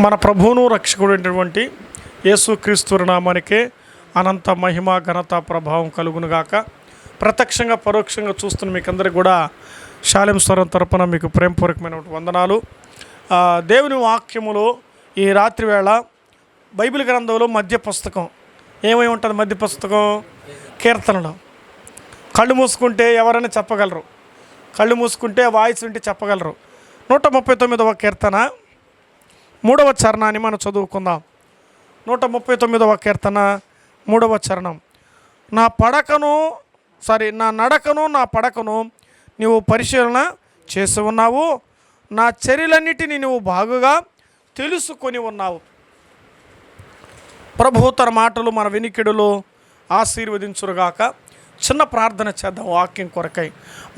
మన ప్రభువును రక్షకుడైనటువంటి యేసుక్రీస్తు నామానికే అనంత మహిమ ఘనత ప్రభావం కలుగునుగాక ప్రత్యక్షంగా పరోక్షంగా చూస్తున్న మీకు అందరికీ కూడా శాలెం స్వరం తరపున మీకు ప్రేమపూర్వకమైన వందనాలు. దేవుని వాక్యములో ఈ రాత్రి వేళ బైబిల్ గ్రంథంలో మధ్య పుస్తకం. ఏమై ఉంటుంది మధ్య పుస్తకం? కీర్తనలు. కళ్ళు మూసుకుంటే ఎవరైనా చెప్పగలరు. కళ్ళు మూసుకుంటే వాయిస్ ఉంటే చెప్పగలరు. నూట ముప్పై తొమ్మిదవ కీర్తన. మూడవ చరణాన్ని మనం చదువుకుందాం. నూట ముప్పై తొమ్మిదవ కీర్తన మూడవ చరణం. నా పడకను సారీ నా నడకను నా పడకను నీవు పరిశీలన చేసి ఉన్నావు. నా చర్యలన్నిటిని నువ్వు బాగుగా తెలుసుకొని ఉన్నావు. ప్రభు తన మాటలు మన వెనికిడులు ఆశీర్వదించురుగాక. చిన్న ప్రార్థన చేద్దాం వాక్యం కొరకై.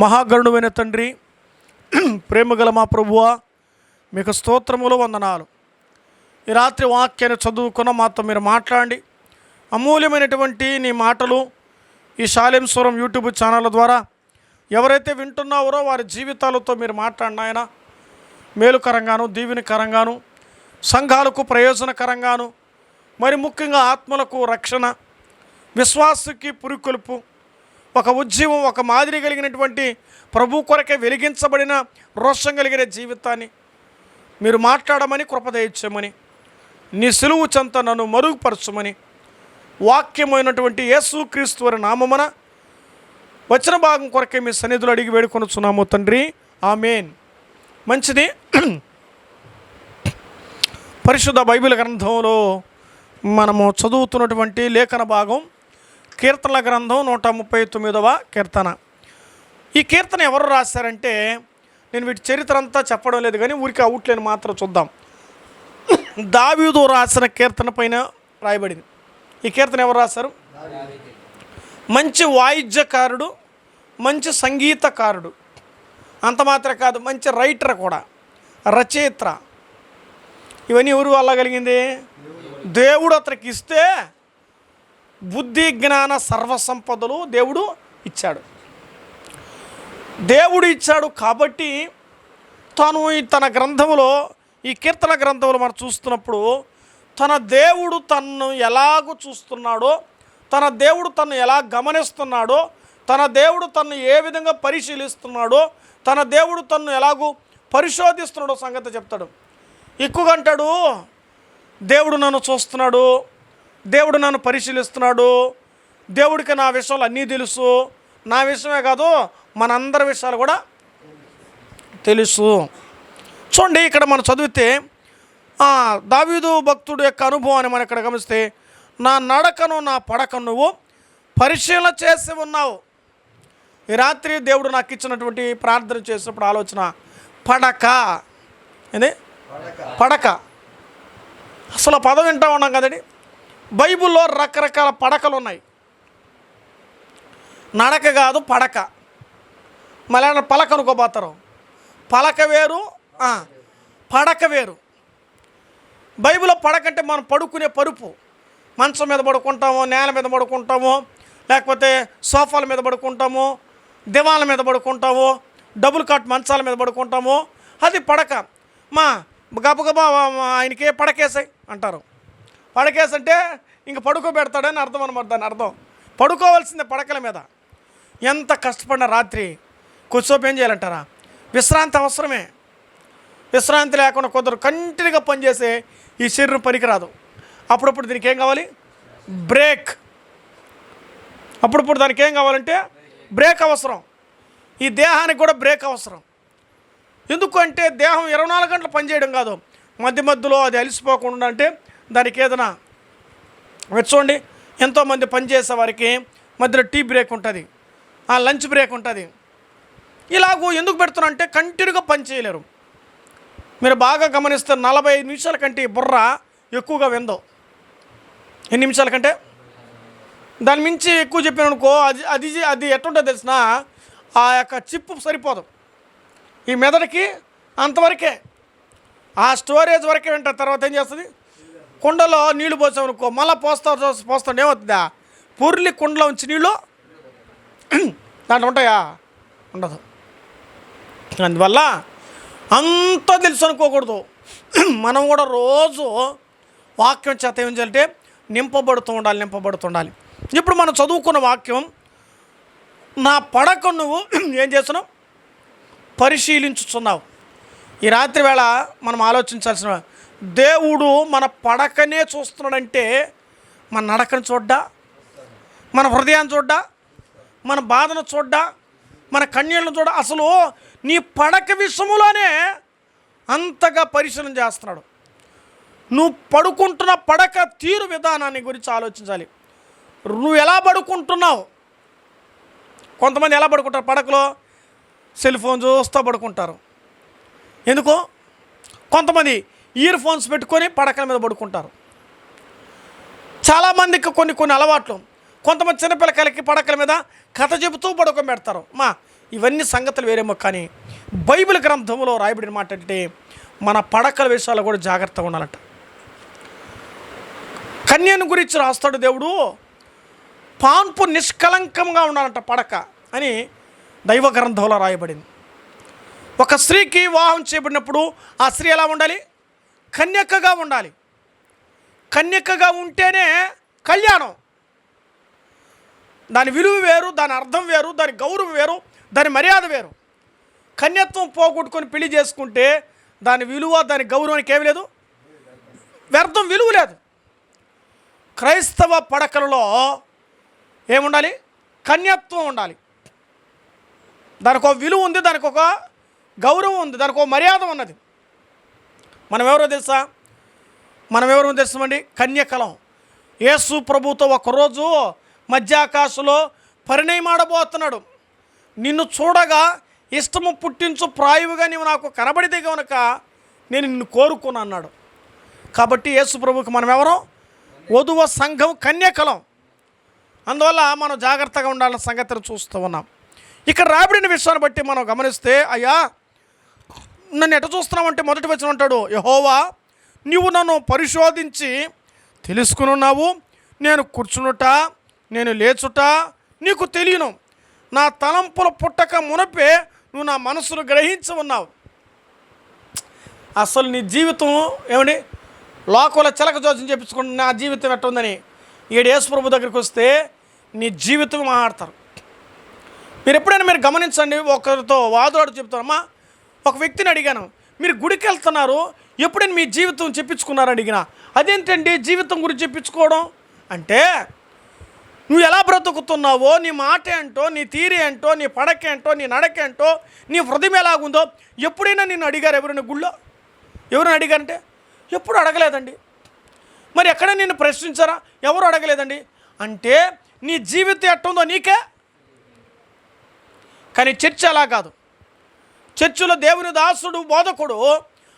మహాగరుడువైన తండ్రి ప్రేమగల మా ప్రభువా మీకు స్తోత్రములు వందనాలు. ఈ రాత్రి వాక్యాన్ని చదువుకున్న మాతో మీరు మాట్లాడండి. అమూల్యమైనటువంటి నీ మాటలు ఈ శాలేంస్వరం యూట్యూబ్ ఛానల్ ద్వారా ఎవరైతే వింటున్నారో వారి జీవితాలతో మీరు మాట్లాడిన ఆయన మేలుకరంగాను దీవెనకరంగాను సంఘాలకు ప్రయోజనకరంగాను మరి ముఖ్యంగా ఆత్మలకు రక్షణ విశ్వాసకి పురికొల్పు ఒక ఉద్యమం ఒక మాదిరి కలిగినటువంటి ప్రభు కొరకే వెలిగించబడిన రోషం కలిగిన జీవితాన్ని మీరు మాట్లాడమని కృపదయించమని నీ సులువు చెంత నన్ను మరుగుపరచమని వాక్యమైనటువంటి యేసు క్రీస్తు వారి నామమున వచ్చిన భాగం కొరకే మీ సన్నిధులు అడిగి వేడుకొనుచున్నాము తండ్రి. ఆమెన్. మంచిది. పరిశుద్ధ బైబిల్ గ్రంథంలో మనము చదువుతున్నటువంటి లేఖన భాగం కీర్తనల గ్రంథం నూట ముప్పై తొమ్మిదవ కీర్తన. ఈ కీర్తన ఎవరు రాశారంటే నేను వీటి చరిత్ర అంతా చెప్పడం లేదు కానీ ఊరికి అవుట్లైన్ మాత్రం చూద్దాం. దావీదు రాసిన కీర్తన పైన రాయబడింది. ఈ కీర్తన ఎవరు రాశారు? మంచి వాయిద్యకారుడు మంచి సంగీతకారుడు. అంత మాత్రమే కాదు మంచి రైటర్ కూడా. రచయిత్ర. ఇవన్నీ ఎవరు వల్ల కలిగింది? దేవుడు అతనికి ఇస్తే బుద్ధి జ్ఞాన సర్వసంపదలు దేవుడు ఇచ్చాడు. దేవుడు ఇచ్చాడు కాబట్టి తాను ఈ తన గ్రంథంలో ఈ కీర్తన గ్రంథంలో మనం చూస్తున్నప్పుడు తన దేవుడు తన్ను ఎలాగూ చూస్తున్నాడో తన దేవుడు తను ఎలా గమనిస్తున్నాడో తన దేవుడు తన్ను ఏ విధంగా పరిశీలిస్తున్నాడో తన దేవుడు తన్ను ఎలాగూ పరిశోధిస్తున్నాడో సంగతి చెప్తాడు. ఎక్కువగా అంటాడు దేవుడు నన్ను చూస్తున్నాడు దేవుడు నన్ను పరిశీలిస్తున్నాడు దేవుడికి నా విషయాలు అన్నీ తెలుసు నా విషయమే కాదు మనందరి విషయాలు కూడా తెలుసు. చూడండి ఇక్కడ మనం చదివితే దావీదు భక్తుడు యొక్క అనుభవాన్ని మనం ఇక్కడ గమనిస్తే నా నడకను నా పడకను నువ్వు పరిశీలన చేసి ఉన్నావు. ఈ రాత్రి దేవుడు నాకు ఇచ్చినటువంటి ప్రార్థన చేసినప్పుడు ఆలోచన పడక. ఏంది? పడక. అసలు పదం వింటా ఉన్నాం కదండి. బైబిల్లో రకరకాల పడకలు ఉన్నాయి. నడక కాదు పడక. మళ్ళీ పలక అనుకోబోతారు. పలక వేరు పడక వేరు. బైబిల్లో పడక అంటే మనం పడుకునే పరుపు. మంచం మీద పడుకుంటాము నేల మీద పడుకుంటాము లేకపోతే సోఫాల మీద పడుకుంటాము దివాల మీద పడుకుంటాము డబుల్ కాట్ మంచాల మీద పడుకుంటాము అది పడక. మా గబగబా ఆయనకి పడకేసాయి అంటారు. పడకేసంటే ఇంక పడుకోబెడతాడని అర్థం అనమాట దాని అర్థం. పడుకోవాల్సిందే పడకల మీద. ఎంత కష్టపడిన రాత్రి. కూర్చోపేం ఏం చేయాలంటారా? విశ్రాంతి అవసరమే. విశ్రాంతి లేకుండా కొందరు కంటిన్యూగా పనిచేసే ఈ శరీరం పనికిరాదు అప్పుడప్పుడు దీనికి ఏం కావాలి? బ్రేక్. అప్పుడప్పుడు దానికి ఏం కావాలంటే బ్రేక్ అవసరం. ఈ దేహానికి కూడా బ్రేక్ అవసరం. ఎందుకు అంటే దేహం ఇరవై నాలుగు గంటలు పనిచేయడం కాదు. మధ్య మధ్యలో అది అలిసిపోకుండా అంటే దానికి ఏదైనా చూడండి ఎంతోమంది పనిచేసే వారికి మధ్యలో టీ బ్రేక్ ఉంటుంది. ఆ లంచ్ బ్రేక్ ఉంటుంది. ఇలాగూ ఎందుకు పెడుతున్నా అంటే కంటిన్యూగా పని చేయలేరు. మీరు బాగా గమనిస్తే నలభై ఐదు నిమిషాల కంటే ఈ బుర్ర ఎక్కువగా విందో. ఎన్ని నిమిషాల కంటే? దాని మించి ఎక్కువ చెప్పాను అనుకో అది అది అది ఎట్టుంటో తెలిసిన ఆ యొక్క చిప్పు సరిపోదు. ఈ మెదడుకి అంతవరకే. ఆ స్టోరేజ్ వరకే వింటారు తర్వాత ఏం చేస్తుంది? కుండలో నీళ్ళు పోసామనుకో మళ్ళీ పోస్తా పోస్తాడు ఏమవుతుందా? పొర్లి కుండలో ఉంచి నీళ్ళు దాంట్లో ఉంటాయా? ఉండదు. అందువల్ల అంతా తెలుసు అనుకోకూడదు. మనం కూడా రోజు వాక్యం చేత ఏం చేయాలంటే నింపబడుతూ ఉండాలి నింపబడుతూ ఉండాలి. ఇప్పుడు మనం చదువుకున్న వాక్యం నా పడక నువ్వు ఏం చేస్తున్నావు? పరిశీలించుతున్నావు ఈ రాత్రి వేళ మనం ఆలోచించాల్సిన దేవుడు మన పడకనే చూస్తున్నాడంటే మన నడకను చూడ్డా? మన హృదయాన్ని చూడ్డా? మన బాధను చూడ్డా? మన కన్యలను చూడ అసలు నీ పడక విషయంలోనే అంతగా పరిశీలన చేస్తున్నాడు. నువ్వు పడుకుంటున్న పడక తీరు విధానాన్ని గురించి ఆలోచించాలి. నువ్వు ఎలా పడుకుంటున్నావు? కొంతమంది ఎలా పడుకుంటారు? పడకలో సెల్ ఫోన్ చూస్తూ పడుకుంటారు. ఎందుకు? కొంతమంది ఇయర్ ఫోన్స్ పెట్టుకొని పడకల మీద పడుకుంటారు. చాలామందికి కొన్ని కొన్ని అలవాట్లు. కొంతమంది చిన్నపిల్లకాయలకి పడకల మీద కథ చెబుతూ పడుకొని పెడతారు మా ఇవన్నీ సంగతులు వేరేమో కానీ బైబిల్ గ్రంథంలో రాయబడిన మాట అంటే మన పడకల విషయాలు కూడా జాగ్రత్తగా ఉండాలట. కన్యను గురించి రాస్తాడు దేవుడు పాన్పు నిష్కలంకంగా ఉండాలంట పడక అని దైవ గ్రంథంలో రాయబడింది. ఒక స్త్రీకి వివాహం చేయబడినప్పుడు ఆ స్త్రీ ఎలా ఉండాలి? కన్యకగా ఉండాలి. కన్యకగా ఉంటేనే కళ్యాణం. దాని విలువ వేరు దాని అర్థం వేరు దాని గౌరవం వేరు దాని మర్యాద వేరు. కన్యత్వం పోగొట్టుకొని పెళ్ళి చేసుకుంటే దాని విలువ దాని గౌరవానికి ఏమి లేదు. వ్యర్థం విలువ లేదు. క్రైస్తవ పడకలలో ఏముండాలి? కన్యత్వం ఉండాలి. దానికి ఒక విలువ ఉంది దానికి ఒక గౌరవం ఉంది దానికి ఒక మర్యాద ఉన్నది. మనం ఎవరో తెలుసా? మనం ఎవరో తెలుసామండి కన్యకలం. యేసు ప్రభుతో ఒకరోజు మధ్యాకాశలో పరిణయమాడబోతున్నాడు. నిన్ను చూడగా ఇష్టము పుట్టించు ప్రాయువుగా నీవు నాకు కనబడితే కనుక నేను నిన్ను కోరుకున్నా అన్నాడు. కాబట్టి యేసు ప్రభుకి మనం ఎవరో? వధువ సంఘం కన్యకలం. అందువల్ల మనం జాగ్రత్తగా ఉండాలన్న సంగతిని చూస్తూ ఉన్నాం. ఇక్కడ రాబడిన విషయాన్ని బట్టి మనం గమనిస్తే అయ్యా నన్ను ఎట చూస్తున్నామంటే మొదటి వచ్చిన అంటాడు యహోవా నీవు నన్ను పరిశోధించి తెలుసుకునున్నావు నేను కూర్చునుట నేను లేచుట నీకు తెలియను. నా తలంపుల పుట్టక మునపే నువ్వు నా మనసును గ్రహించి ఉన్నావు. అసలు నీ జీవితం ఏమండి లోకంలో చిలక జోచం చెప్పించుకుంటే నా జీవితం ఎట్ట ఉందని ఈడు యేసు ప్రభు దగ్గరికి వస్తే నీ జీవితం మాట్లాడతారు. మీరు ఎప్పుడైనా మీరు గమనించండి ఒకరితో వాదులాడు చెప్తారమ్మా ఒక వ్యక్తిని అడిగాను మీరు గుడికి వెళ్తున్నారు ఎప్పుడైనా మీ జీవితం చెప్పించుకున్నారు అడిగినా అదేంటండి జీవితం గురించి చెప్పించుకోవడం? అంటే నువ్వు ఎలా బ్రతుకుతున్నావో నీ మాట ఏంటో నీ తీరి ఏంటో నీ పడకేంటో నీ నడకేంటో నీ హృదయం ఎలాగుందో ఎప్పుడైనా నిన్ను అడిగారు ఎవరైనా గుళ్ళో? ఎవరైనా అడిగారంటే ఎప్పుడు అడగలేదండి. మరి ఎక్కడ నిన్ను ప్రశ్నించారా? ఎవరు అడగలేదండి. అంటే నీ జీవితం ఎట్టుందో నీకే. కానీ చర్చ అలా కాదు. చర్చిలో దేవుని దాసుడు బోధకుడు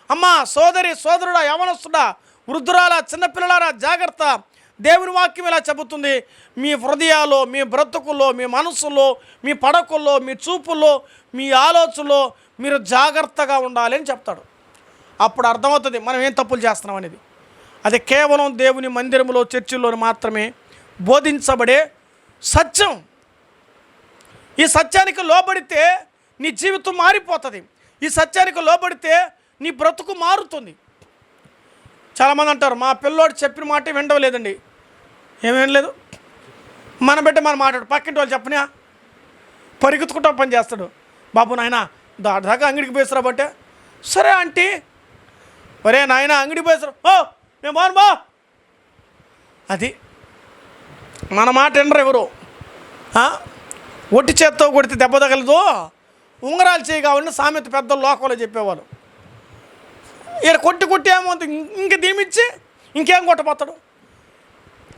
అమ్మ సోదరి సోదరుడా యవనస్తుడా వృద్ధురాల చిన్నపిల్లలారా జాగ్రత్త దేవుని వాక్యం ఇలా చెబుతుంది. మీ హృదయాల్లో మీ బ్రతుకుల్లో మీ మనసులో మీ పడకుల్లో మీ చూపుల్లో మీ ఆలోచనలో మీరు జాగ్రత్తగా ఉండాలి అని చెప్తాడు. అప్పుడు అర్థమవుతుంది మనం ఏం తప్పులు చేస్తున్నాం అనేది. అది కేవలం దేవుని మందిరంలో చర్చిల్లో మాత్రమే బోధించబడే సత్యం. ఈ సత్యానికి లోబడితే నీ జీవితం మారిపోతుంది. ఈ సత్యానికి లోబడితే నీ బ్రతుకు మారుతుంది. చాలామంది అంటారు మా పిల్లోడు చెప్పిన మాట వినలేదండి ఏమేం లేదు. మన బిడ్డ మన మాట్లాడు పక్కింటి వాళ్ళు చెప్పనా పరిగెత్తుకుంటా పని చేస్తాడు. బాబు నాయన దాదాగా అంగడికి పోయిస్తారా బట్టే? సరే ఆంటీ. ఒరే నాయన అంగడికి పోయిస్తారు? ఓ నేను బాను బా అది మన మాట ఎండరు ఎవరు. ఒట్టి చేత్తో కొడితే దెబ్బ తగలదు. ఉంగరాలు చేయి సామెత పెద్ద లోకంలో చెప్పేవాళ్ళు. ఇక్కడ కొట్టి కొట్టి ఏమో ఇంక దీమిచ్చి ఇంకేం కొట్టబోతాడు?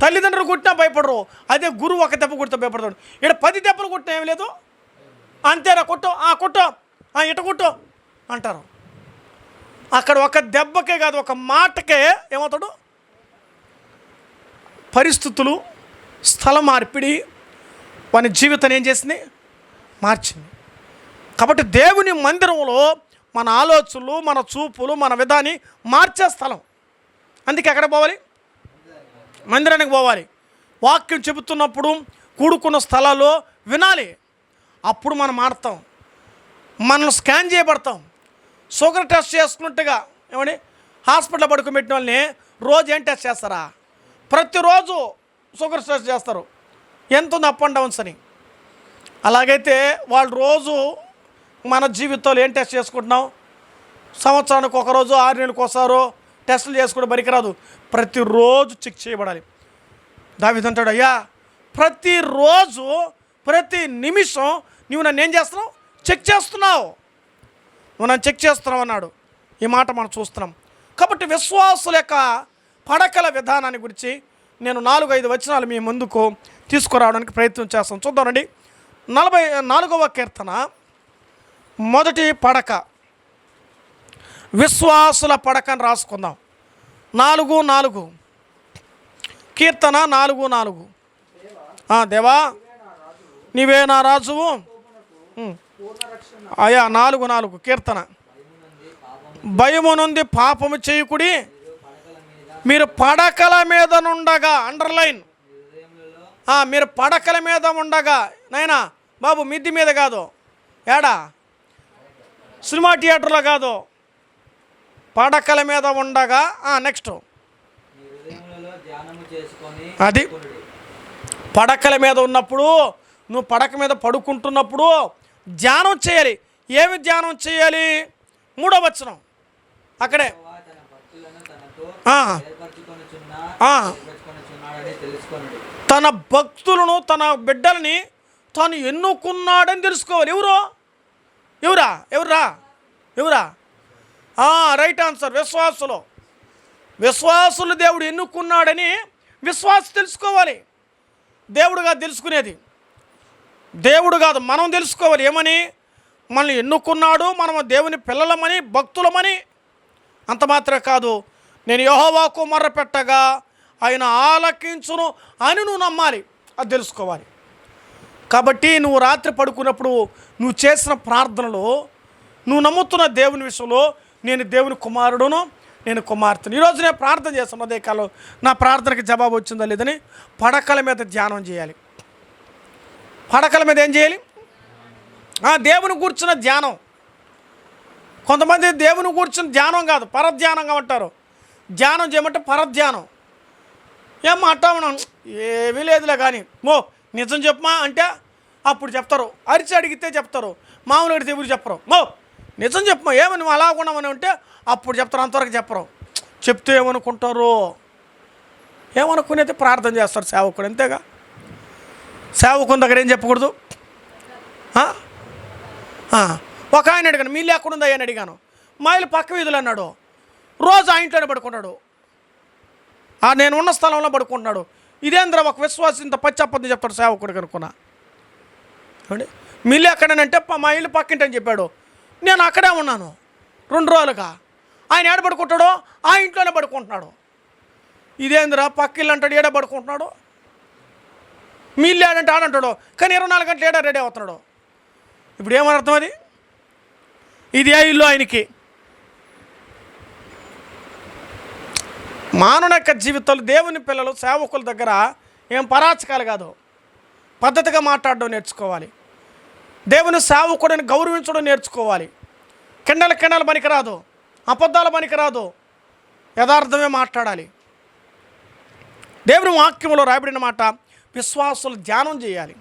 తల్లిదండ్రులు కొట్టినా భయపడరు. అదే గురువు ఒక దెబ్బ కొడితే భయపడతాడు. ఇక్కడ పది దెబ్బలు కొట్టినా ఏం లేదు? అంతేరా కొట్టు ఆ కొట్టు ఆ ఇట కొట్టు అంటారు. అక్కడ ఒక దెబ్బకే కాదు ఒక మాటకే ఏమవుతాడు? పరిస్థితులు స్థల మార్పిడి వాని జీవితాన్ని ఏం చేసింది? మార్చింది. కాబట్టి దేవుని మందిరంలో మన ఆలోచనలు మన చూపులు మన విధాన్ని మార్చే స్థలం. అందుకే ఎక్కడ పోవాలి? మందిరానికి పోవాలి. వాక్యం చెబుతున్నప్పుడు కూడుకున్న స్థలాల్లో వినాలి. అప్పుడు మనం మారుతాం మనం స్కాన్ చేయబడతాం. షుగర్ టెస్ట్ చేసుకున్నట్టుగా ఏమండి? హాస్పిటల్ పడుకోబెట్టిన వాళ్ళని రోజు ఏం టెస్ట్ చేస్తారా? ప్రతిరోజు షుగర్ టెస్ట్ చేస్తారు. ఎంత ఉంది అప్ అండ్ డౌన్స్ అని. అలాగైతే వాళ్ళు రోజు మన జీవితంలో ఏం టెస్ట్ చేసుకుంటున్నాం? సంవత్సరానికి ఒకరోజు ఆరు నెలలకు ఒకసారో టెస్టులు చేసుకోవడం పనికిరాదు ప్రతిరోజు చెక్ చేయబడాలి. దావిదంటాడు అయ్యా ప్రతిరోజు ప్రతి నిమిషం నువ్వు నన్ను ఏం చేస్తున్నావు? చెక్ చేస్తున్నావు. నువ్వు నన్ను చెక్ చేస్తున్నావు అన్నాడు. ఈ మాట మనం చూస్తున్నాం. కాబట్టి విశ్వాసుల యొక్క పడకల విధానాన్ని గురించి నేను నాలుగు ఐదు వచనాలు మీ ముందుకు తీసుకురావడానికి ప్రయత్నం చేస్తాను. చూద్దామండి నలభై నాలుగవ కీర్తన మొదటి పడక. విశ్వాసుల పడకని రాసుకుందాం. నాలుగు నాలుగు. కీర్తన నాలుగు నాలుగు. దేవా నీవే నా రాజువు. అయా నాలుగు నాలుగు కీర్తన. భయము నుండి పాపము చేయకుడి మీరు పడకల మీద నుండగా అండర్లైన్ మీరు పడకల మీద ఉండగా నైనా బాబు మిద్ది మీద కాదు. ఏడా? సినిమా థియేటర్లో కాదు. పడకల మీద ఉండగా నెక్స్ట్ అది. పడకల మీద ఉన్నప్పుడు నువ్వు పడక మీద పడుకుంటున్నప్పుడు ధ్యానం చేయాలి. ఏమి ధ్యానం చేయాలి? మూడో వచనం. అక్కడే. తన భక్తులను తన బిడ్డల్ని తాను ఎన్నుకున్నాడని తెలుసుకోవాలి. ఎవరు? ఎవరా? ఎవరా? ఎవరా? రైట్ ఆన్సర్ విశ్వాసులు. విశ్వాసులు దేవుడు ఎన్నుకున్నాడని విశ్వాస తెలుసుకోవాలి. దేవుడుగా తెలుసుకునేది. దేవుడు కాదు మనం తెలుసుకోవాలి. ఏమని? మనల్ని ఎన్నుకున్నాడు మనం దేవుని పిల్లలమని భక్తులమని. అంత మాత్రమే కాదు. నేను యహోవాకు మొర్ర పెట్టగా ఆయన ఆలకించును అని నువ్వు నమ్మాలి. అది తెలుసుకోవాలి. కాబట్టి నువ్వు రాత్రి పడుకున్నప్పుడు నువ్వు చేసిన ప్రార్థనలో నువ్వు నమ్ముతున్న దేవుని విషయంలో నేను దేవుని కుమారుడును నేను కుమార్తెను. ఈరోజు నేను ప్రార్థన చేస్తున్న అదే కాలం నా ప్రార్థనకి జవాబు వచ్చిందో లేదని పడకల మీద ధ్యానం చేయాలి. పడకల మీద ఏం చేయాలి? ఆ, దేవుని కూర్చున్న ధ్యానం. కొంతమంది దేవుని కూర్చుని ధ్యానం కాదు పరధ్యానంగా ఉంటారు. ధ్యానం చేయమంటే పరధ్యానం. ఏం మాట్లాడమన్నాను ఏమీ లేదులే కానీ మో నిజం చెప్పమా? అంటే అప్పుడు చెప్తారు. అరిచి అడిగితే చెప్తారు. మామూలు అడిగితే ఎవరు చెప్పరు. మో నిజం చెప్పమా ఏమని నువ్వు అలా ఉన్నామని ఉంటే అప్పుడు చెప్తారు అంతవరకు చెప్పరు. చెప్తే ఏమనుకుంటారు? ఏమనుకునేది ప్రార్థన చేస్తారు సేవకుడు అంతేగా? సేవకుని దగ్గర ఏం చెప్పకూడదు? ఒక ఆయన అడిగాను మీ లేకుండా అని అడిగాను? మా ఇల్లు పక్క వీధులు అన్నాడు రోజు ఆ ఇంట్లోనే పడుకున్నాడు. ఆ నేను ఉన్న స్థలంలో పడుకుంటున్నాడు. ఇదేంద్ర ఒక విశ్వాసం ఇంత పచ్చప్పని చెప్తాడు సేవకుడు కనుక్కున్నా ఏమండి? ఎక్కడనంటే మా ఇల్లు పక్కింటని అని చెప్పాడు. నేను అక్కడే ఉన్నాను. రెండు రోజులుగా. ఆయన ఏడ పడుకుంటాడో ఆ ఇంట్లోనే పడుకుంటున్నాడు. ఇదేందిరా పక్క ఇల్లు అంటాడు ఏడ పడుకుంటున్నాడు. మీ ఇల్లు ఏడంటే ఆడంటాడు కానీ ఇరవై నాలుగు గంటలు ఏడా రెడీ అవుతున్నాడు. ఇప్పుడు ఏమర్థం అది? ఇది ఆ ఇల్లు ఆయనకి. మానవుని యొక్క జీవితంలో దేవుని పిల్లలు సేవకుల దగ్గర ఏం పరాచకాలు కాదు. పద్ధతిగా మాట్లాడడం నేర్చుకోవాలి. దేవుని సేవకుడిని గౌరవించడం నేర్చుకోవాలి. కిండల కిండలు పనికిరాదు. అబద్ధాల పనికిరాదు. యథార్థమే మాట్లాడాలి. దేవుని వాక్యంలో రాయబడిన మాట విశ్వాసులు ధ్యానం చేయాలి.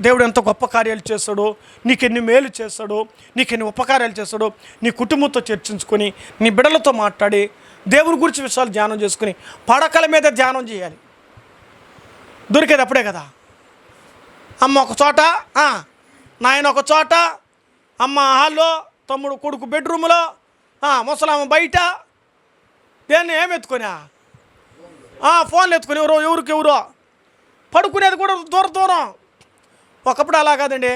దేవుడు ఎంత గొప్ప కార్యాలు చేస్తాడో నీకు ఎన్ని మేలు చేస్తాడో నీకు ఎన్ని ఉపకార్యాలు చేస్తాడో నీ కుటుంబంతో చర్చించుకొని నీ బిడ్డలతో మాట్లాడి దేవుని గురించి విషయాలు ధ్యానం చేసుకుని పడకల మీద ధ్యానం చేయాలి. దొరికేది అప్పుడే కదా. అమ్మ ఒక చోట నాయన ఒక చోట అమ్మ హాల్లో తమ్ముడు కొడుకు బెడ్రూమ్లో ముసలామ్మ బయట. దేన్ని ఏమి ఎత్తుకొనా? ఫోన్లు ఎత్తుకొని ఎవరో ఎవరికి ఎవరో. పడుకునేది కూడా దూర దూరం. ఒకప్పుడు అలా కాదండి.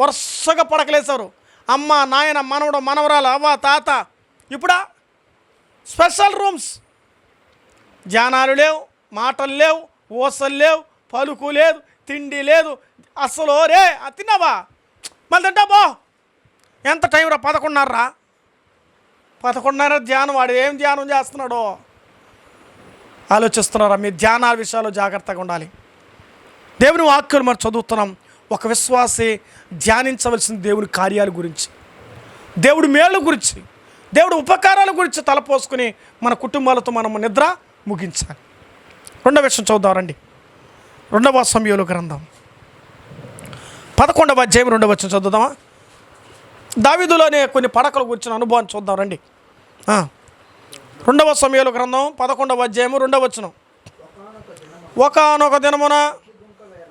వరుసగా పడకలేశారు. అమ్మ నాయన మనవడు మనవరాలు అవ్వ తాత. ఇప్పుడా? Special rooms. జానాలు లేవు మాటలు లేవు ఊసలు లేవు పలుకు లేదు తిండి లేదు. అసలు రే తిన్నావా? మళ్ళీ తింటా బో ఎంత టైం రా పదకొండున్నర పదకొండున్నర ధ్యానం వాడు ఏం ధ్యానం చేస్తున్నాడో? ఆలోచిస్తున్నారా? మీ ధ్యాన విషయాల్లో జాగ్రత్తగా ఉండాలి. దేవుని వాక్యాలు మనం చదువుతున్నాం. ఒక విశ్వాసి ధ్యానించవలసిన దేవుని కార్యాల గురించి దేవుడి మేళ్ళ గురించి దేవుడు ఉపకారాల గురించి తలపోసుకుని మన కుటుంబాలతో మనం నిద్ర ముగించాలి. రెండవ విషయం చూద్దాం రండి. రెండవ సమయంలో గ్రంథం. పదకొండవ అధ్యాయం రెండవ వచ్చిన చదువుదామా? దావిదులోనే కొన్ని పడకలు గురించిన అనుభవాన్ని చూద్దాం రండి. రెండవ సమయంలో గ్రంథం పదకొండవ అధ్యాయము రెండవ వచనం. ఒకనొక దినమున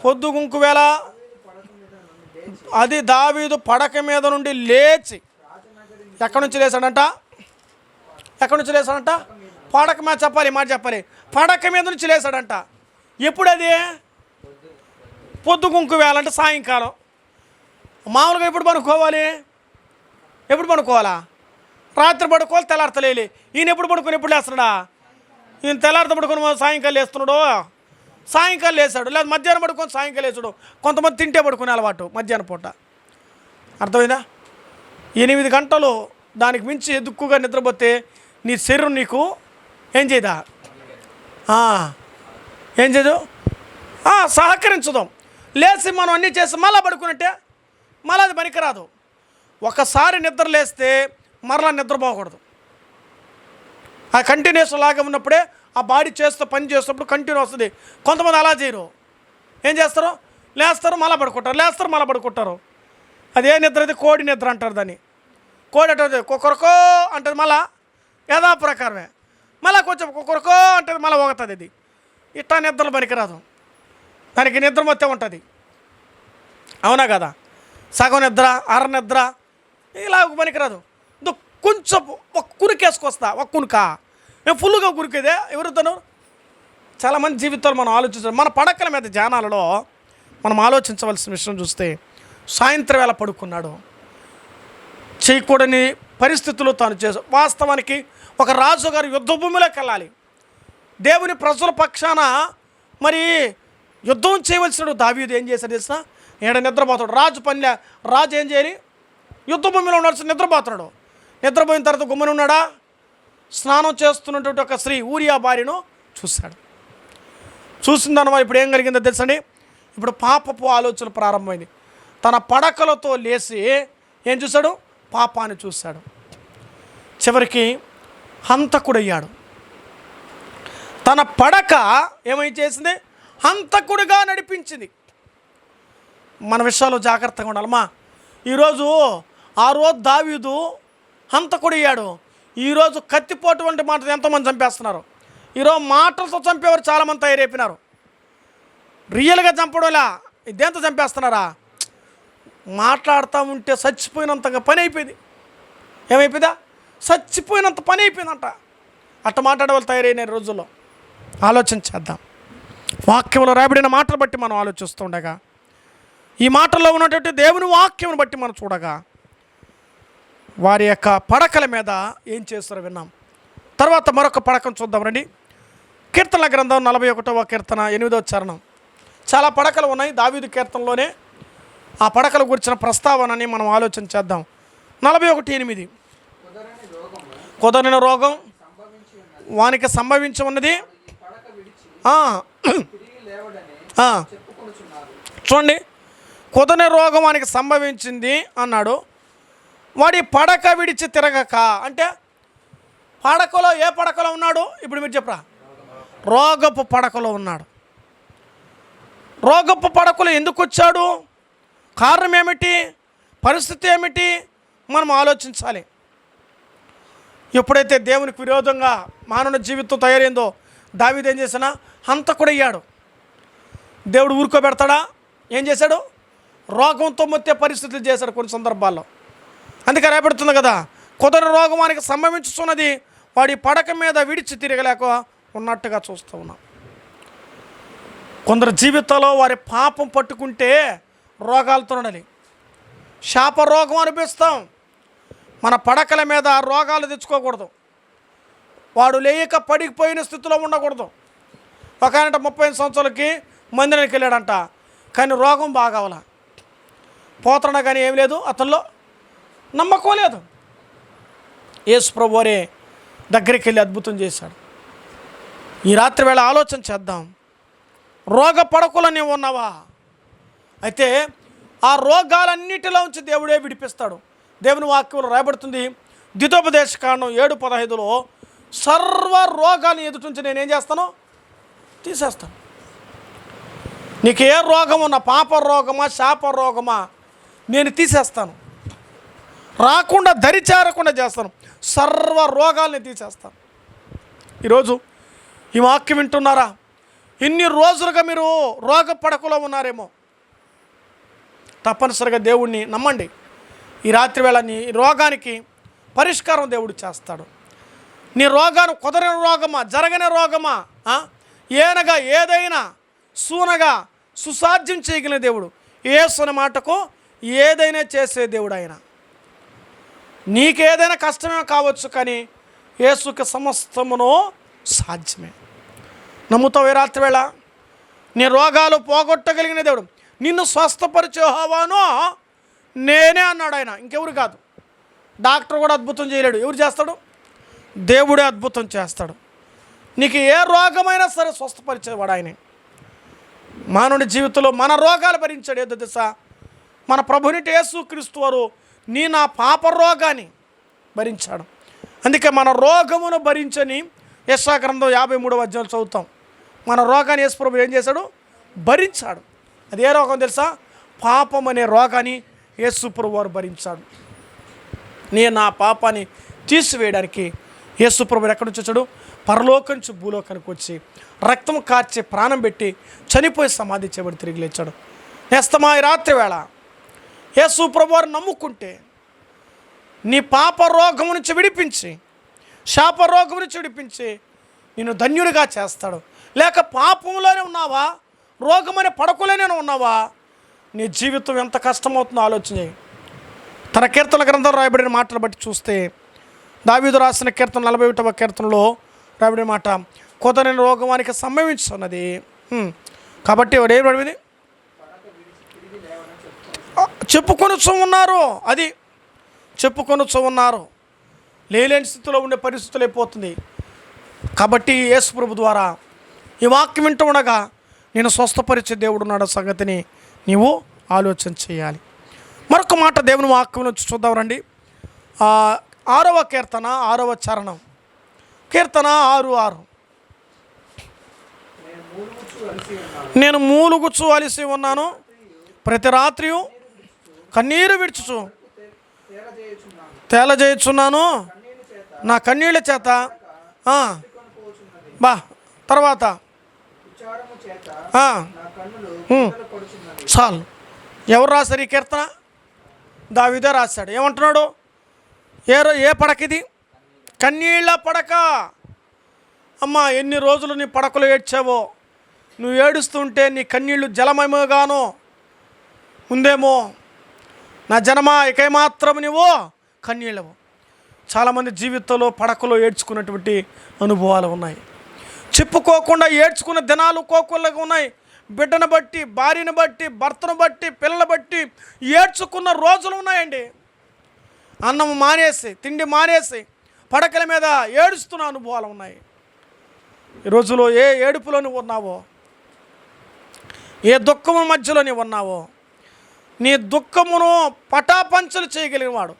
పొద్దు వేళ అది దావీదు పడక మీద నుండి లేచి ఎక్కడి నుంచి లేచాడంట? ఎక్కడి నుంచి లేచాడంట? పడక మీద చెప్పాలి మాట చెప్పాలి. పడక మీద నుంచి లేచాడంట. ఎప్పుడు అది పొద్దు కుంకు వేయాలంటే సాయంకాలం. మామూలుగా ఎప్పుడు పడుకోవాలి? ఎప్పుడు పడుకోవాలా? రాత్రి పడుకోవాలి తెల్లారతలేలి. ఈయన ఎప్పుడు పడుకొని ఎప్పుడు లేస్తున్నాడా? ఈయన తెల్లారత పడుకొని సాయంకాలం లేస్తున్నాడు? సాయంకాలం లేచాడు లేదా మధ్యాహ్నం పడుకొని సాయంకాలం లేచాడు కొంతమంది తింటే పడుకునే అలవాటు మధ్యాహ్నం పూట. అర్థమైందా? ఎనిమిది గంటలు దానికి మించి దుక్కుగా నిద్రపోతే నీ శరీరం నీకు ఏం చేయదా? ఏం చేయదు? సహకరించుదాం. లేచి మనం అన్నీ చేసి మళ్ళీ పడుకున్నట్టే మళ్ళీ అది పనికిరాదు. ఒకసారి నిద్ర లేస్తే మరలా నిద్రపోకూడదు ఆ కంటిన్యూస్ లాగా ఉన్నప్పుడే ఆ బాడీ చేస్తూ పని చేస్తున్నప్పుడు కంటిన్యూ వస్తుంది. కొంతమంది అలా చేయరు. ఏం చేస్తారు? లేస్తారు మళ్ళా పడుకుంటారు. లేస్తారు మళ్ళా పడుకుంటారు. అది ఏ నిద్ర? అది కోడి నిద్ర అంటారు దాన్ని. కోడి అంటే కుక్కరకో అంటది మళ్ళా. యథా ప్రకారమే మళ్ళా కొంచెం కుక్కరకో అంటది మళ్ళీ ఒకతుంది ఇది ఇట్టా నిద్రలు పనికిరాదు. దానికి నిద్ర మొత్తం ఉంటుంది. అవునా కదా? సగం నిద్ర అర నిద్ర ఇలా పనికిరాదు. కొంచెం ఒక కురికేసుకొస్తా ఒక కునుక. నేను ఫుల్గా కురికేదే? ఎవరుతాను చాలామంది జీవితాలు మనం ఆలోచించాలి. మన పడకల మీద జానాలలో మనం ఆలోచించవలసిన విషయం చూస్తే సాయంత్రం వేళ పడుకున్నాడు. చేయకూడని పరిస్థితులు తాను చేసు వాస్తవానికి ఒక రాజుగారు యుద్ధ భూమిలోకి వెళ్ళాలి. దేవుని ప్రజల పక్షాన మరి యుద్ధం చేయవలసిన దావీదు ఏం చేశాడు తెలిసిన ఏడ నిద్రపోతాడు? రాజు పనిలే. రాజు ఏం చేయాలి యుద్ధ భూమిలో ఉన్నాడు నిద్రపోతున్నాడు. నిద్రపోయిన తర్వాత గుమ్మని ఉన్నాడా? స్నానం చేస్తున్నటువంటి ఒక స్త్రీ ఊరియా భార్యను చూశాడు. చూసిన దాని ఇప్పుడు ఏం కలిగిందో తెలుసండి? ఇప్పుడు పాపపు ఆలోచన ప్రారంభమైంది తన పడకలతో లేచి ఏం చూశాడు? పాపాన్ని చూశాడు. చివరికి హంతకుడయ్యాడు. తన పడక ఏమై చేసింది? హంతకుడిగా నడిపించింది. మన విషయాలు జాగ్రత్తగా ఉండాలమ్మా ఈరోజు ఆ రోజు దావీదు హంతకుడయ్యాడు ఈరోజు కత్తిపోటు వంటి మాటలు ఎంతోమంది చంపేస్తున్నారు. ఈరోజు మాటలతో చంపేవారు చాలామంది తయారైపోయినారు. రియల్గా చంపడంలా ఇదేంత చంపేస్తున్నారా? మాట్లాడుతూ ఉంటే చచ్చిపోయినంతగా పని అయిపోయింది. ఏమైపోయిందా? చచ్చిపోయినంత పని అయిపోయిందంట. అట్ట మాట్లాడే వాళ్ళు తయారైన రోజుల్లో. ఆలోచన చేద్దాం. వాక్యంలో రాబడిన మాటలు బట్టి మనం ఆలోచిస్తుండగా. ఈ మాటల్లో ఉన్నటువంటి దేవుని వాక్యం బట్టి మనం చూడగా వారి యొక్క పడకల మీద ఏం చేస్తారో విన్నాం. తర్వాత మరొక పడకను చూద్దాం రండి. కీర్తనల గ్రంథం నలభై ఒకటవ కీర్తన ఎనిమిదవ చరణం. చాలా పడకలు ఉన్నాయి. దావీదు కీర్తనలోనే ఆ పడకల గురించిన ప్రస్తావనని మనం ఆలోచన చేద్దాం. నలభై ఒకటి ఎనిమిది. కుదరని రోగం వానికి సంభవించి ఉన్నది ఈ పడక విడిచి ఆ, తిరిగి లేవడని ఆ, చెప్పుకొనుచున్నారు చూడండి. కుదనే రోగం వానికి సంభవించింది అన్నాడు. వాడి పడక విడిచి తిరగక. అంటే పడకలో ఏ పడకలో ఉన్నాడు? ఇప్పుడు మీరు చెప్పరా. రోగపు పడకలో ఉన్నాడు. రోగపు పడకలో ఎందుకు వచ్చాడు? కారణం ఏమిటి? పరిస్థితి ఏమిటి? మనం ఆలోచించాలి. ఎప్పుడైతే దేవునికి విరోధంగా మానవ జీవితం తయారైందో దావీదు ఏం చేసినా హంతకుడయ్యాడు. దేవుడు ఊరుకోబెడతాడా? ఏం చేశాడు? రోగంతో మొత్తే పరిస్థితులు చేశాడు కొన్ని సందర్భాల్లో. అందుకే రేపడుతుంది కదా కుదర రోగమానికి సంభవించుతున్నది వాడి పడక మీద విడిచి తిరగలేక ఉన్నట్టుగా చూస్తూ ఉన్నాం. కొందరు జీవితంలో వారి పాపం పట్టుకుంటే రోగాలతో ఉండాలి శాప రోగం అనిపిస్తాం మన పడకల మీద రోగాలు తెచ్చుకోకూడదు. వాడు లేయక పడిపోయిన స్థితిలో ఉండకూడదు. ఒక ఆయన ముప్పై ఐదు సంవత్సరాలకి మందిరానికి వెళ్ళాడంట. కానీ రోగం బాగావల పోతన కానీ ఏం లేదు అతనిలో నమ్మకం లేదు. యేసు ప్రభువరే దగ్గరికి వెళ్ళి అద్భుతం చేశాడు. ఈ రాత్రి వేళ ఆలోచన చేద్దాం. రోగ పడకలో నీవు ఉన్నావా? అయితే ఆ రోగాలన్నిటిలో ఉంచి దేవుడే విడిపిస్తాడు. దేవుని వాక్యంలో రాయబడుతుంది. ద్వితోపదేశ కాండం ఏడు పదహైదులో సర్వ రోగాన్ని ఎదుటించి నేనేం చేస్తాను? తీసేస్తాను. నీకు ఏ రోగం ఉన్నా పాప రోగమా శాప రోగమా నేను తీసేస్తాను. రాకుండా దరి చేరకుండా చేస్తాను. సర్వ రోగాల్ని తీసేస్తాను. ఈరోజు ఈ వాక్యం వింటున్నారా? ఇన్ని రోజులుగా మీరు రోగ పడకలో ఉన్నారేమో. తప్పనిసరిగా దేవుణ్ణి నమ్మండి. ఈ రాత్రి వేళ నీ రోగానికి పరిష్కారం దేవుడు చేస్తాడు. నీ రోగాను కుదరని రోగమా? జరగని రోగమా? ఏనగా ఏదైనా సూనగా సుసాధ్యం చేయగలిగిన దేవుడు. ఏసుని మాటకు ఏదైనా చేసే దేవుడు ఆయన. నీకేదైనా కష్టమే కావచ్చు కానీ ఏసుకి సమస్తమును సాధ్యమే. నమ్ముతావు రాత్రి వేళ? నీ రోగాలు పోగొట్టగలిగిన దేవుడు. నిన్ను స్వస్థపరిచేహోవాను నేనే అన్నాడు ఆయన. ఇంకెవరు కాదు. డాక్టర్ కూడా అద్భుతం చేయలేడు. ఎవరు చేస్తాడు? దేవుడే అద్భుతం చేస్తాడు. నీకు ఏ రోగమైనా సరే స్వస్థపరిచేవాడు ఆయనే. మానవుడి జీవితంలో మన రోగాలు భరించాడు ఏదో దిశ. మన ప్రభునిటి యేసు క్రీస్తు వారు నీ నా పాప రోగాన్ని భరించాడు. అందుకే మన రోగమును భరించని యశాగ్రంథం యాభై మూడవ అధ్యాయులు చదువుతాం. మన రోగాన్ని యేసుప్రభు ఏం చేశాడు? భరించాడు. అది ఏ రోగం తెలుసా? పాపం అనే రోగాన్ని యేసుప్రభు వారు భరించాడు. నేను నా పాపాన్ని తీసివేయడానికి యేసు ప్రభు ఎక్కడి నుంచి వచ్చాడు? పరలోకం నుంచి భూలోకానికి వచ్చి రక్తం కార్చి ప్రాణం పెట్టి చనిపోయి సమాధి చేయబడి తిరిగి లేచాడు. నేస్తమా రాత్రి వేళ యేసు ప్రభు వారు నమ్ముకుంటే నీ పాప రోగం నుంచి విడిపించి శాప రోగం నుంచి విడిపించి నిన్ను ధన్యుడిగా చేస్తాడు. లేక పాపంలోనే ఉన్నావా? రోగమనే పడకలోనే ఉన్నావా? నీ జీవితం ఎంత కష్టమవుతుందో ఆలోచన తన కీర్తన గ్రంథం రాయబడిన మాటలు బట్టి చూస్తే దావీదు రాసిన కీర్తన నలభై ఒకటవ కీర్తనలో రాబడి మాట కొతని రోగమానికి సంభవించున్నది కాబట్టి వాడు ఏం పడింది చెప్పుకొనుచు ఉన్నారు. అది చెప్పుకొనుచు ఉన్నారు. లేలేని స్థితిలో ఉండే పరిస్థితులు అయిపోతుంది. కాబట్టి యేసు ప్రభు ద్వారా ఈ వాక్యం వింటూ ఉండగా నేను స్వస్థపరిచే దేవుడు ఉన్నాడు సంగతిని నీవు ఆలోచన చేయాలి. మరొక మాట దేవుని వాక్యం నుంచి చూద్దాం రండి. ఆరవ కీర్తన ఆరవ చరణం. కీర్తన ఆరు ఆరు. నేను మూలుగుచ్చు అలిసి ఉన్నాను. ప్రతి రాత్రి కన్నీరు విడుచుచు. తేలజేయుచున్నాను నా కన్నీళ్ళ చేత. బా తర్వాత. చాలు. ఎవరు రాశారు ఈ కీర్తన? దావిదే రాశాడు. ఏమంటున్నాడు? ఏ రో ఏ పడకిది కన్నీళ్ళ పడక. అమ్మా ఎన్ని రోజులు నీ పడకలు ఏడ్చావో? నువ్వు ఏడుస్తుంటే నీ కన్నీళ్ళు జలమయముగాను. ఉందేమో? నా జనమా ఇకై మాత్రం నువ్వు కన్నీళ్ళవు చాలామంది జీవితంలో పడకలో ఏడ్చుకున్నటువంటి అనుభవాలు ఉన్నాయి. చెప్పుకోకుండా ఏడ్చుకున్న దినాలు కోకొల్లగా ఉన్నాయి. బిడ్డను బట్టి భార్యను బట్టి భర్తను బట్టి పిల్లలు బట్టి ఏడ్చుకున్న రోజులు ఉన్నాయండి. అన్నం మానేసి తిండి మానేసి పడకల మీద ఏడుస్తున్న అనుభవాలు ఉన్నాయి. ఈ రోజులో ఏ ఏడుపులో నువ్వు ఉన్నావో ఏ దుఃఖము మధ్యలో నీవు ఉన్నావో నీ దుఃఖమును పటాపంచలు చేయగలిగినవాడు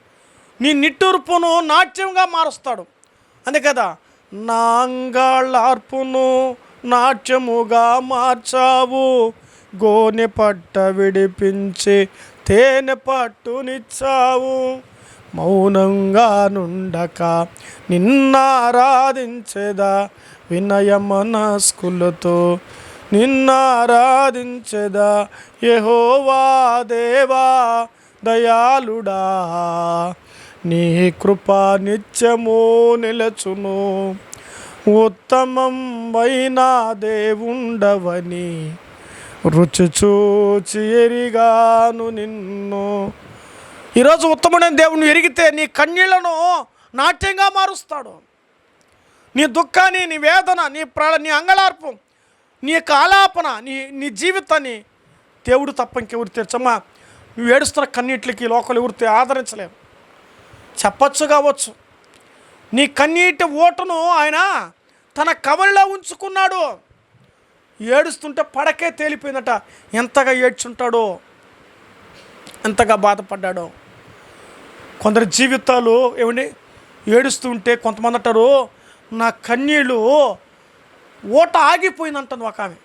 నీ నిట్టూర్పును నాట్యంగా మారుస్తాడు. అంతే కదా? నాంగాళ్ళార్పును నాట్యముగా మార్చావు. గోనె పట్ట విడిపించి తేనె పట్టునిచ్చావు. మౌనంగా నుండక నిన్నారాధించేదా వినయ మనస్కులతో నిన్నారాధించెదా యెహోవా దేవా దయాళుడా. నీ కృప నిత్యము నిలచును. ఉత్తమం వైన దేవుండవని రుచి చూచి ఎరిగాను నిన్ను. ఈరోజు ఉత్తముడైన దేవుని ఎరిగితే నీ కన్నీళ్ళను నాట్యంగా మారుస్తాడు. నీ దుఃఖాన్ని నీ వేదన నీ ప్ర నీ అంగళార్పం నీ యొక్క ఆలాపన నీ నీ జీవితాన్ని దేవుడు తప్ప ఇంకెవరు తెచ్చమ్మా నువ్వు ఏడుస్తున్న కన్నీటికి లోకలు ఎవరితే ఆదరించలేవు చెప్పచ్చు కావచ్చు. నీ కన్నీటి ఓటను ఆయన తన కవలిలో ఉంచుకున్నాడు. ఏడుస్తుంటే పడకే తేలిపోయిందట. ఎంతగా ఏడ్చుంటాడో ఎంతగా బాధపడ్డాడో. కొందరి జీవితాలు ఏమండి ఏడుస్తుంటే కొంతమంది అంటారు నా కన్నీళ్ళు ఓట ఆగిపోయిందంటుంది ఒక ఆమె.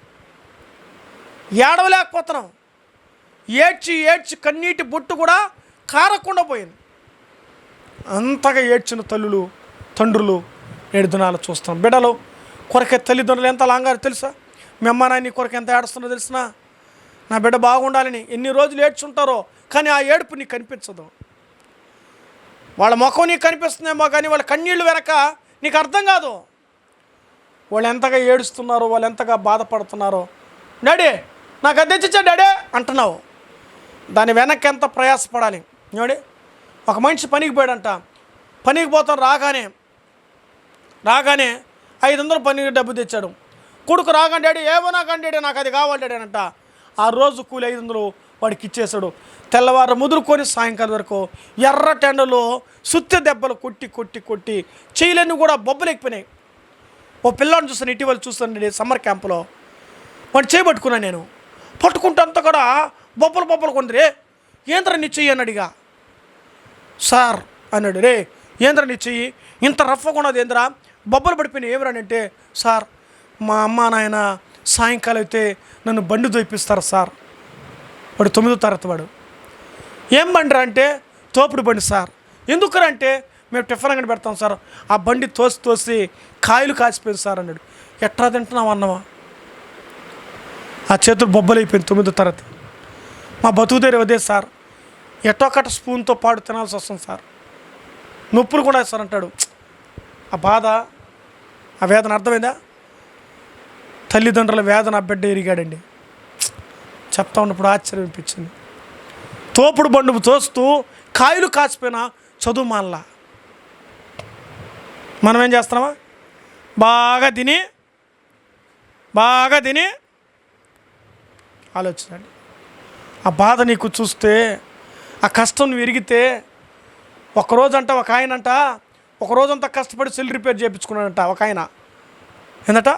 ఏడవలేకపోతున్నాం. ఏడ్చి ఏడ్చి కన్నీటి బొట్టు కూడా కారకుండా పోయింది. అంతగా ఏడ్చిన తల్లులు తండ్రులు ఏడు దినాలు చూస్తాం బిడ్డలు కొరకే తల్లిదండ్రులు ఎంత లాంగారు తెలుసా? మీ అమ్మ నాయన నీ కొరకు ఎంత ఏడుస్తుందో తెలిసినా? నా బిడ్డ బాగుండాలని ఎన్ని రోజులు ఏడ్చుంటారో కానీ ఆ ఏడుపు నీకు కనిపించదు. వాళ్ళ ముఖం నీకు కనిపిస్తుందేమో కానీ వాళ్ళ కన్నీళ్ళు వెనక నీకు అర్థం కాదు. వాళ్ళు ఎంతగా ఏడుస్తున్నారో వాళ్ళు ఎంతగా బాధపడుతున్నారో. డాడీ నాకు అది డాడీ అంటున్నావు. దాని వెనక్కి ఎంత ప్రయాసపడాలి? చూడండి ఒక మనిషి పనికి పోయాడంట. పనికి పోతాడు రాగానే. రాగానే ఐదు వందలు పనికి డబ్బు తెచ్చాడు. కొడుకు రాగానే డాడీ ఏమన్నా కానీ నాకు అది కావాలి డాడీ అంట. ఆ రోజు కూలి ఐదు వందలు వాడికి ఇచ్చేశాడు. తెల్లవారు ముదురుకొని సాయంకాలం వరకు ఎర్ర టెండలో సుత్తి దెబ్బలు కొట్టి కొట్టి కొట్టి చేయలన్నీ కూడా బొబ్బలెక్కిపోయినాయి ఓ పిల్లని చూస్తాను ఇటీవల చూస్తాను సమ్మర్ క్యాంపులో. వాడిని చేయబట్టుకున్నాను నేను. పట్టుకుంటే అంతా కూడా బొబ్బలు బొబ్బలు కొందరే ఏంద్ర నీ చెయ్యి? అని అడిగా. సార్ అన్నాడు. రే ఏంద్ర నీ చెయ్యి? ఇంత రఫ్గా ఉన్నది ఏంద్రా? బొబ్బలు పడిపోయినాయి. ఏమరా? అంటే సార్ మా అమ్మ నాయన సాయంకాలం అయితే నన్ను బండి దొప్పిస్తారు సార్. వాడు తొమ్మిదో తరగతి వాడు. ఏం బండిరా అంటే? తోపుడు బండి సార్. ఎందుకురా అంటే మేము టిఫిన్ అంగడి పెడతాం సార్. ఆ బండి తోసి తోసి కాయలు కాసిపోయింది సార్ అన్నాడు. ఎట్లా తింటున్నాం అన్నవా ఆ చేతులు బొబ్బలైపోయింది తొమ్మిదో తరగతి. మా బతుకు దగ్గర అదే సార్. ఎట్టో స్పూన్తో పాడు తినాల్సి వస్తుంది సార్. నొప్పులు కూడా సార్ అంటాడు. ఆ బాధ ఆ వేదన అర్థమైందా? తల్లిదండ్రుల వేదన ఆ బిడ్డ ఎరిగాడండి. చెప్తా ఉన్నప్పుడు ఆశ్చర్యం అనిపించింది. తోపుడు బండు తోస్తూ కాయలు కాసిపోయిన చదువు మానలా. మనం ఏం చేస్తున్నామా? బాగా తిని బాగా తిని ఆలోచించండి. ఆ బాధ నీకు చూస్తే ఆ కష్టం నువ్వు ఎరిగితే ఒకరోజంట ఒక ఆయనంట ఒక రోజంతా కష్టపడి సెల్ రిపేర్ చేయించుకున్నాడంట ఒక ఆయన. ఏందట?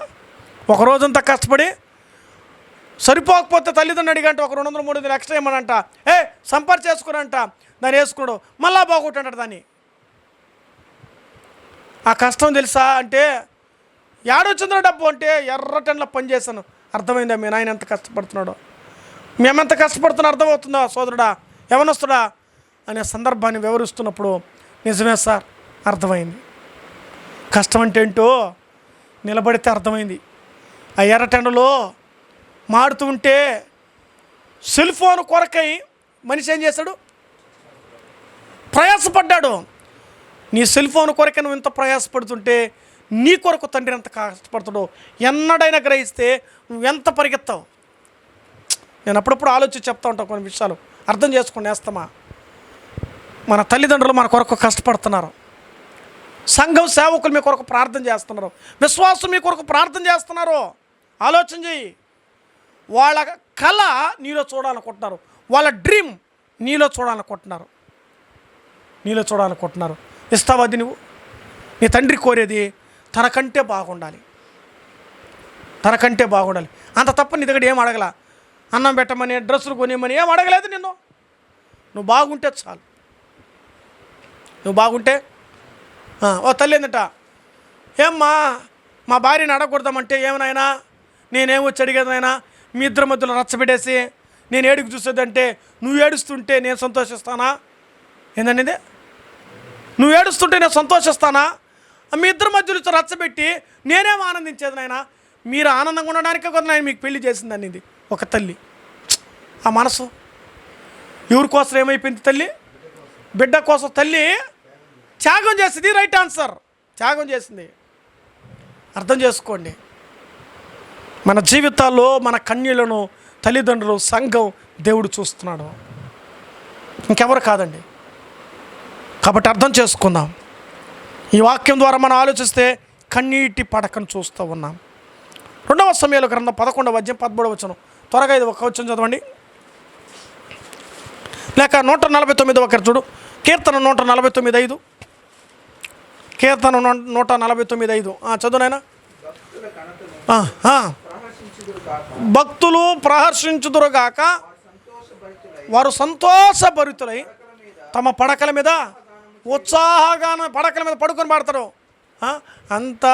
ఒకరోజంతా కష్టపడి సరిపోకపోతే తల్లిదండ్రులు అడిగంట ఒక రెండు వందల మూడు వందలు ఎక్స్ట్రా ఇమ్మనంట. ఏ సంపర్ చేసుకునంట దాన్ని వేసుకున్నాడు. మళ్ళా బాగొట్టంటాడు దాన్ని. ఆ కష్టం తెలుసా అంటే ఏడొచ్చిందో డబ్బు అంటే ఎర్ర పని చేశాను. అర్థమైందా? మీ నాయన ఎంత కష్టపడుతున్నాడో. మేమెంత కష్టపడుతున్నా అర్థమవుతుందా సోదరుడా? ఎవనొస్తుడా అనే సందర్భాన్ని వివరిస్తున్నప్పుడు నిజమే సార్ అర్థమైంది. కష్టం అంటే ఏంటో నిలబడితే అర్థమైంది. ఆ ఎర్రటెండలో మాడుతూ ఉంటే సెల్ ఫోన్ కొరకై మనిషి ఏం చేశాడు ప్రయాసపడ్డాడు. నీ సెల్ ఫోన్ కొరకే నువ్వు ఇంత ప్రయాసపడుతుంటే నీ కొరకు తండ్రి ఎంత కష్టపడతాడో ఎన్నడైనా గ్రహిస్తే నువ్వు ఎంత పరిగెత్తావు? నేను అప్పుడప్పుడు ఆలోచించి చెప్తా ఉంటాను కొన్ని విషయాలు. అర్థం చేసుకుని వేస్తామా మన తల్లిదండ్రులు మన కొరకు కష్టపడుతున్నారు. సంఘం సేవకులు మీ కొరకు ప్రార్థన చేస్తున్నారు. విశ్వాసం మీ కొరకు ప్రార్థన చేస్తున్నారు. ఆలోచన చెయ్యి. వాళ్ళ కళ నీలో చూడాలనుకుంటున్నారు. వాళ్ళ డ్రీమ్ నీలో చూడాలనుకుంటున్నారు. నీలో చూడాలనుకుంటున్నారు. ఇస్తావా అది నువ్వు? నీ తండ్రి కోరేది తనకంటే బాగుండాలి. తనకంటే బాగుండాలి. అంత తప్ప నీ దగ్గర ఏం అడగల. అన్నం పెట్టమని డ్రెస్సులు కొనియమని ఏం అడగలేదు నిన్ను. నువ్వు బాగుంటే చాలు. నువ్వు బాగుంటే? ఓ తల్లి ఏందట? ఏమ్మా మా భార్యని అడగకూడదామంటే ఏమనైనా నేనేమొచ్చి అడిగేదైనా మీ ఇద్దరి మధ్యలో రచ్చబెట్టేసి నేను ఏడుకు చూసేదంటే నువ్వు ఏడుస్తుంటే నేను సంతోషిస్తానా? ఏందనేది నువ్వు ఏడుస్తుంటే నేను సంతోషిస్తానా? మీ ఇద్దరి మధ్యలో రచ్చబెట్టి నేనేం ఆనందించేది నాయన? మీరు ఆనందంగా ఉండడానికే కదా నేను మీకు పెళ్ళి చేసింది అనేది ఒక తల్లి. ఆ మనసు. ఎవరి కోసం ఏమైపోయింది తల్లి? బిడ్డ కోసం. తల్లి త్యాగం చేసింది రైట్ ఆన్సర్. త్యాగం చేసింది. అర్థం చేసుకోండి. మన జీవితాల్లో మన కన్యలను తల్లిదండ్రులు సంఘం దేవుడు చూస్తున్నాడు. ఇంకెవరు కాదండి. కాబట్టి అర్థం చేసుకుందాం. ఈ వాక్యం ద్వారా మనం ఆలోచిస్తే కన్నీటి పడకను చూస్తూ ఉన్నాం. రెండవ సమయంలో గ్రంథం పదకొండవ అధ్యాయం పదమూడవ వచనం. త్వరగా ఇది ఒక వచ్చిన చదవండి. లేక నూట నలభై తొమ్మిది ఒకరు చూడు. కీర్తన నూట నలభై తొమ్మిది ఐదు. కీర్తన నూ- నూట నలభై తొమ్మిది ఐదు. చదువునేనా భక్తులు ప్రహర్షించుదురుగాక వారు సంతోషభరితులై వారు తమ పడకల మీద ఉత్సాహగాన పడకల మీద పడుకొని పాడతారు. అంత